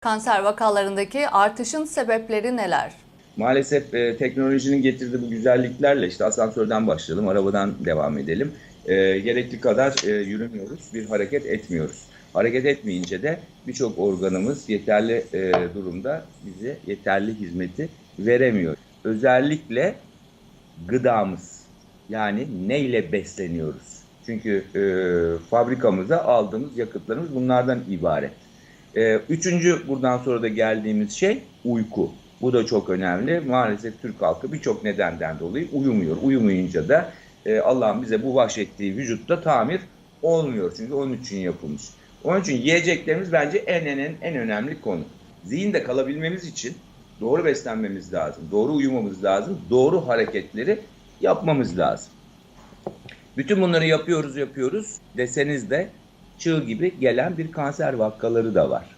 Kanser vakalarındaki artışın sebepleri neler? Maalesef e, teknolojinin getirdiği bu güzelliklerle işte asansörden başlayalım, arabadan devam edelim. E, gerekli kadar e, yürümüyoruz, bir hareket etmiyoruz. Hareket etmeyince de birçok organımız yeterli e, durumda bize yeterli hizmeti veremiyor. Özellikle gıdamız yani neyle besleniyoruz? Çünkü e, fabrikamıza aldığımız yakıtlarımız bunlardan ibaret. E, üçüncü buradan sonra da geldiğimiz şey uyku. Bu da çok önemli. Maalesef Türk halkı birçok nedenden dolayı uyumuyor. Uyumayınca da e, Allah'ın bize bu bahşettiği vücutta tamir olmuyor. Çünkü onun için yapılmış. Onun için yiyeceklerimiz bence en en en, en önemli konu. Zihinde kalabilmemiz için doğru beslenmemiz lazım. Doğru uyumamız lazım. Doğru hareketleri yapmamız lazım. Bütün bunları yapıyoruz yapıyoruz deseniz de çığ gibi gelen bir kanser vakaları da var.